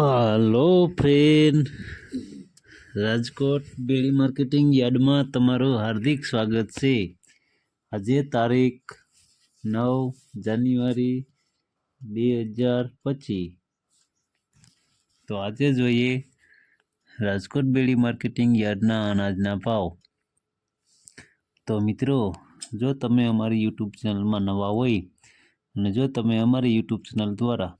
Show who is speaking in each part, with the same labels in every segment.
Speaker 1: Hello friend. Rajkot Bedi marketing યાર્ડમાં તમારું હાર્દિક સ્વાગત છે. આજે તારીખ નવ જાન્યુઆરી બે હજાર પચીસ. તો આજે જોઈએ રાજકોટ બેડી માર્કેટિંગ યાર્ડના અનાજના ભાવ. તો મિત્રો, જો તમે અમારી યુટ્યુબ ચેનલમાં નવા હોય અને જો તમે અમારી યુટ્યુબ ચેનલ દ્વારા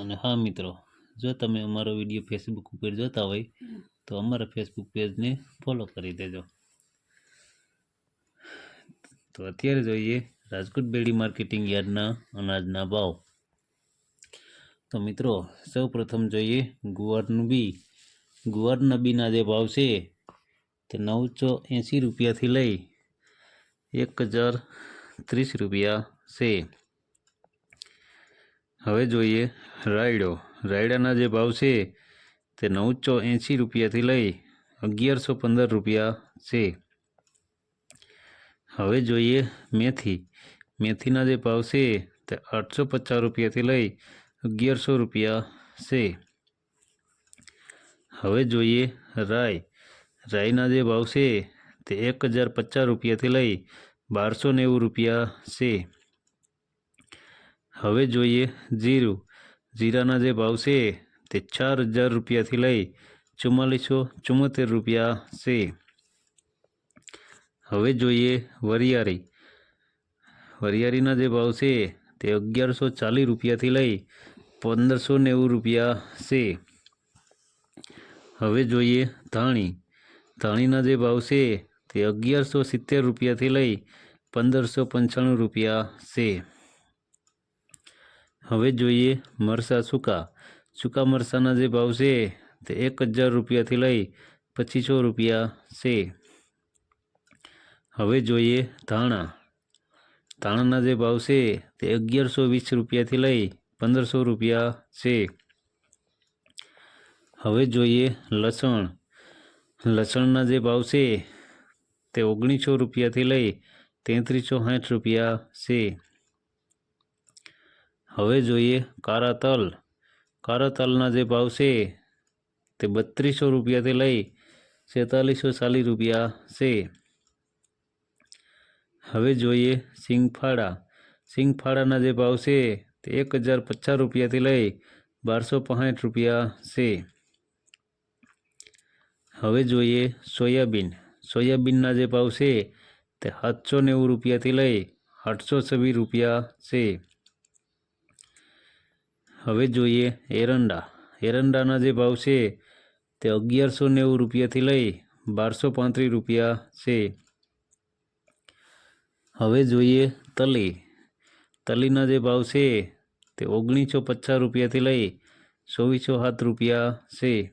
Speaker 1: અને હા મિત્રો, જો તમે અમારો વીડિયો ફેસબુક ઉપર જોતા હોય, તો અમારા ફેસબુક પેજને ફોલો કરી દેજો. તો અત્યારે જોઈએ રાજકોટ બેડી માર્કેટિંગ યાર્ડના અનાજના ભાવ. તો મિત્રો સૌ પ્રથમ જોઈએ ગુવારનું બી. ગુવારના બીના જે ભાવ છે, તે નવસો એંસી રૂપિયાથી લઈ એક હજાર ત્રીસ રૂપિયા છે. હવે જોઈએ રાયડો. રાયડાના જે ભાવ છે તે નવસો એંસી રૂપિયાથી લઈ અગિયારસો પંદર રૂપિયા છે. હવે જોઈએ મેથી. મેથીના જે ભાવ છે તે આઠસો પચાસ રૂપિયાથી લઈ અગિયારસો રૂપિયા છે. હવે જોઈએ રાય રાયના જે ભાવ છે તે એક હજાર પચાસ રૂપિયાથી લઈ બારસો નેવું રૂપિયા છે. હવે જોઈએ જીરું. જીરાના જે ભાવ છે તે ચાર હજાર રૂપિયાથી લઈ ચુમ્માલીસો ચુમ્મોતેર રૂપિયા છે. હવે જોઈએ વરિયાળી. વરિયાળીના જે ભાવ છે તે અગિયારસો ચાલીસ રૂપિયાથી લઈ પંદરસો નેવું રૂપિયા છે. હવે જોઈએ ધાણી. ધાણીના જે ભાવ છે તે અગિયારસો સિત્તેર રૂપિયાથી લઈ પંદરસો પંચાણું રૂપિયા છે. હવે જોઈએ મરચાં સૂકા. સૂકા મરચાંના જે ભાવ છે તે એક હજાર રૂપિયાથી લઈ પચીસો રૂપિયા છે. હવે જોઈએ ધાણા. ધાણાના જે ભાવ છે તે અગિયારસો વીસ રૂપિયાથી લઈ પંદરસો રૂપિયા છે. હવે જોઈએ લસણ. લસણના જે ભાવ છે તે ઓગણીસો રૂપિયાથી લઈ તેત્રીસો સાઠ રૂપિયા છે. હવે જોઈએ કાળા તલ કાળા તલના જે ભાવ છે તે બત્રીસો રૂપિયાથી લઈ છેતાલીસો ચાલીસ રૂપિયા છે. હવે જોઈએ સિંગફાળા સિંગફાળાના જે ભાવ છે તે એક હજાર પચાસ રૂપિયાથી લઈ બારસો પાંસઠ રૂપિયા છે. હવે જોઈએ સોયાબીન. સોયાબીનના જે ભાવ છે તે સાતસો નેવું રૂપિયાથી લઈ આઠસો છવ્વીસ રૂપિયા છે. હવે જોઈએ એરંડા. એરંડાના જે ભાવ છે તે અગિયારસો નેવું રૂપિયાથી લઈ બારસો પાંત્રીસ રૂપિયા છે. હવે જોઈએ તલી. તલીના જે ભાવ છે તે ઓગણીસો પચાસ રૂપિયાથી લઈ ચોવીસો સાત રૂપિયા છે.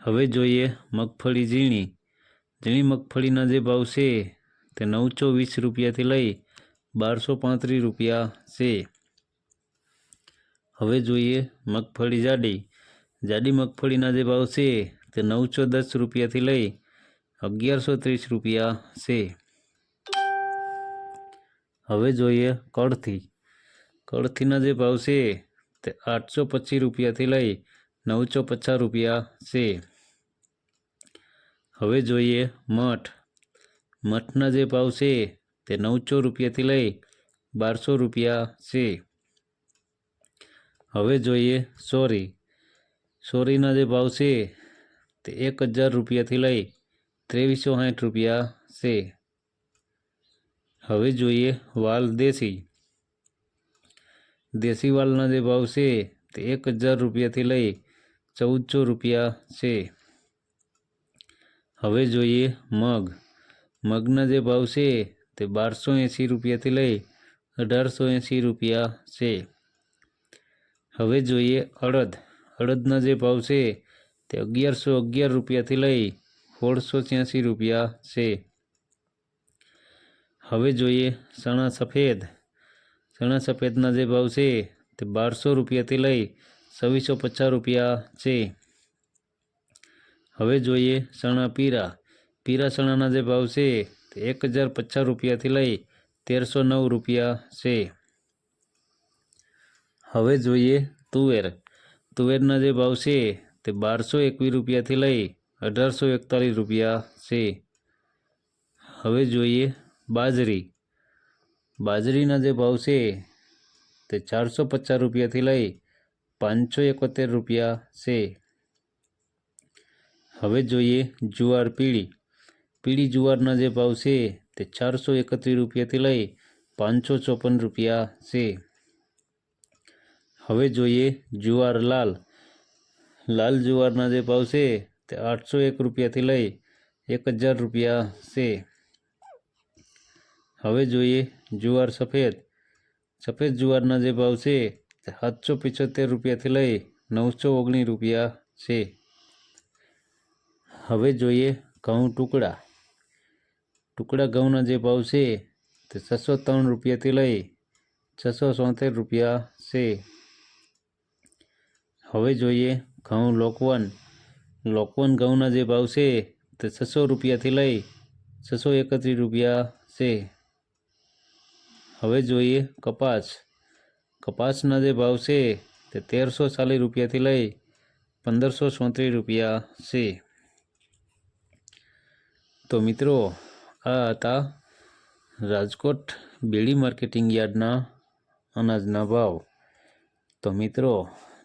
Speaker 1: હવે જોઈએ મગફળી ઝીણી. ઝીણી મગફળીના જે ભાવ છે તે નવસો વીસ રૂપિયાથી લઈ બારસો પાંત્રીસ રૂપિયા છે. હવે જોઈએ મગફળી જાડી. જાડી મગફળીના જે ભાવ છે તે નવસો દસ રૂપિયાથી લઈ અગિયારસો ત્રીસ રૂપિયા છે. હવે જોઈએ કળથી. કળથીના જે ભાવ છે તે આઠસો પચીસ રૂપિયાથી લઈ નવસો પચાસ રૂપિયા છે. હવે જોઈએ મઠ. મઠના જે ભાવ છે તે નવસો રૂપિયાથી લઈ બારસો રૂપિયા છે. હવે જોઈએ, સોરી. સોરીના જે ભાવ છે તે એક હજાર રૂપિયાથી લઈ ત્રેવીસો સાઠ રૂપિયા છે. હવે જોઈએ વાલ દેશી. દેશી વાલના જે ભાવ છે તે એક હજાર રૂપિયાથી લઈ ચૌદસો રૂપિયા છે. હવે જોઈએ મગ. મગના જે ભાવ છે તે બારસો એંસી રૂપિયાથી લઈ અઢારસો એંસી રૂપિયા છે. હવે જોઈએ અડદ. અડદના જે ભાવ છે તે અગિયારસો અગિયાર રૂપિયાથી લઈ સોળસો છ્યાસી રૂપિયા છે. હવે જોઈએ ચણા સફેદ. ચણા સફેદના જે ભાવ છે તે બારસો રૂપિયાથી લઈ છવ્વીસો પચાસ રૂપિયા છે. હવે જોઈએ ચણા પીરા. પીરા ચણાના જે ભાવ છે તે એક હજાર પચાસ રૂપિયાથી લઈ તેરસો નવ રૂપિયા છે. હવે જોઈએ તુવેર. તુવેરના જે ભાવ છે તે બારસો એકવીસ રૂપિયાથી લઈ અઢારસો એકતાલીસ રૂપિયા છે. હવે જોઈએ બાજરી. બાજરીના જે ભાવ છે તે ચારસો પચાસ રૂપિયાથી લઈ પાંચસો એકોતેર રૂપિયા છે. હવે જોઈએ જુવાર પીળી. પીળી જુવારના જે ભાવ છે તે ચારસો એકત્રીસ રૂપિયાથી લઈ પાંચસો ચોપન રૂપિયા છે. હવે જોઈએ જુવાર લાલ. લાલ જુવારના જે ભાવ છે તે આઠસો એક રૂપિયાથી લઈ એક હજાર રૂપિયા છે. હવે જોઈએ જુવાર સફેદ. સફેદ જુવારના જે ભાવ છે તે સાતસો પિચોતેર રૂપિયાથી લઈ નવસો ઓગણીસ રૂપિયા છે. હવે જોઈએ ઘઉં ટુકડા. ટુકડા ઘઉંના જે ભાવ છે તે છસો ત્રણ રૂપિયાથી લઈ છસો સોતેર રૂપિયા છે. હવે જોઈએ, ઘઉં લોકવન. લોકવન ઘઉંના જે ભાવ છે, તે છસો રૂપિયાથી લઈ છસો એકત્રીસ રૂપિયા છે. હવે જોઈએ કપાસ. કપાસના જે ભાવ છે, તે તેરસો ચાલીસ રૂપિયાથી લઈ પંદરસો ચોત્રીસ રૂપિયા છે. તો મિત્રો, આ હતા રાજકોટ બેડી માર્કેટિંગ યાર્ડના અનાજના ભાવ. તો મિત્રો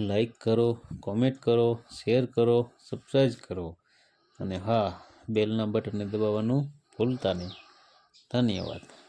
Speaker 1: લાઈક કરો, કોમેન્ટ કરો, શેર કરો, સબસ્ક્રાઈબ કરો. અને હા, બેલના બટનને દબાવવાનું ભૂલતા નહીં. ધન્યવાદ.